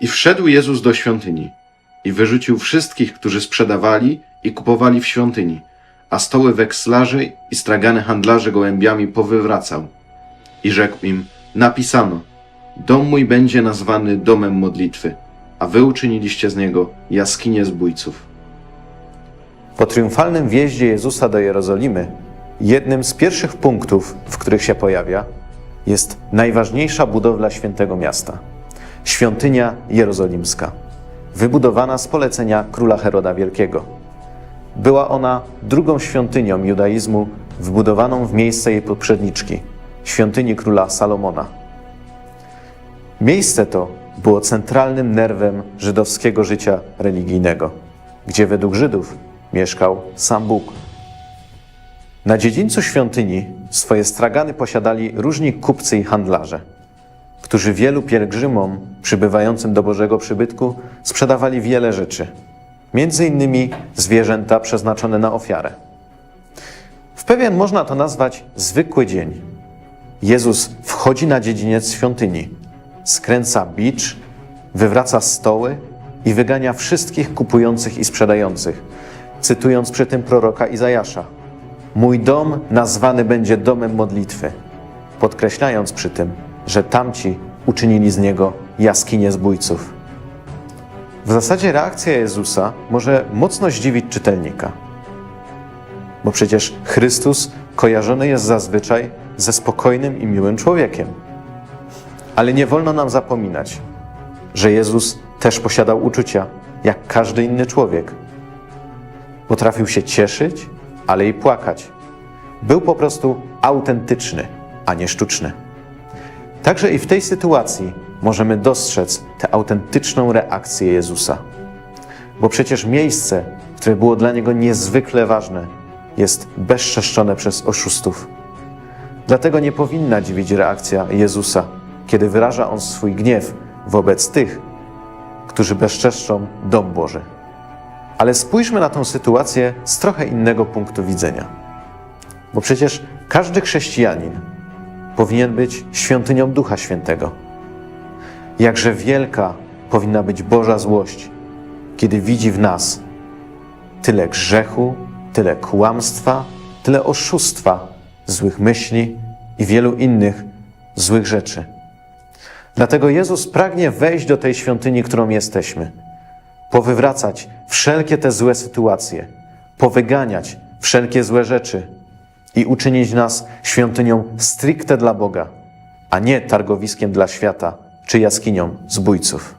I wszedł Jezus do świątyni i wyrzucił wszystkich, którzy sprzedawali i kupowali w świątyni, a stoły wekslarzy i stragany handlarzy gołębiami powywracał. I rzekł im, napisano, dom mój będzie nazwany domem modlitwy, a wy uczyniliście z niego jaskinię zbójców. Po triumfalnym wjeździe Jezusa do Jerozolimy, jednym z pierwszych punktów, w których się pojawia, jest najważniejsza budowla świętego miasta świątynia jerozolimska, wybudowana z polecenia króla Heroda Wielkiego. Była ona drugą świątynią judaizmu wbudowaną w miejsce jej poprzedniczki świątyni króla Salomona. Miejsce to było centralnym nerwem żydowskiego życia religijnego, gdzie według Żydów mieszkał sam Bóg. Na dziedzińcu świątyni swoje stragany posiadali różni kupcy i handlarze, którzy wielu pielgrzymom przybywającym do Bożego przybytku sprzedawali wiele rzeczy, między innymi zwierzęta przeznaczone na ofiarę. W pewien można to nazwać zwykły dzień. Jezus wchodzi na dziedziniec świątyni, skręca bicz, wywraca stoły i wygania wszystkich kupujących i sprzedających, cytując przy tym proroka Izajasza. Mój dom nazwany będzie domem modlitwy, podkreślając przy tym, że tamci uczynili z niego jaskinię zbójców. W zasadzie reakcja Jezusa może mocno zdziwić czytelnika, bo przecież Chrystus kojarzony jest zazwyczaj ze spokojnym i miłym człowiekiem. Ale nie wolno nam zapominać, że Jezus też posiadał uczucia, jak każdy inny człowiek. Potrafił się cieszyć, ale i płakać. Był po prostu autentyczny, a nie sztuczny. Także i w tej sytuacji możemy dostrzec tę autentyczną reakcję Jezusa. Bo przecież miejsce, które było dla niego niezwykle ważne, jest bezczeszczone przez oszustów. Dlatego nie powinna dziwić reakcja Jezusa, kiedy wyraża on swój gniew wobec tych, którzy bezczeszczą dom Boży. Ale spójrzmy na tę sytuację z trochę innego punktu widzenia. Bo przecież każdy chrześcijanin powinien być świątynią Ducha Świętego. Jakże wielka powinna być Boża złość, kiedy widzi w nas tyle grzechu, tyle kłamstwa, tyle oszustwa, złych myśli i wielu innych złych rzeczy. Dlatego Jezus pragnie wejść do tej świątyni, którą jesteśmy, powywracać wszelkie te złe sytuacje, powyganiać wszelkie złe rzeczy i uczynić nas świątynią stricte dla Boga, a nie targowiskiem dla świata czy jaskinią zbójców.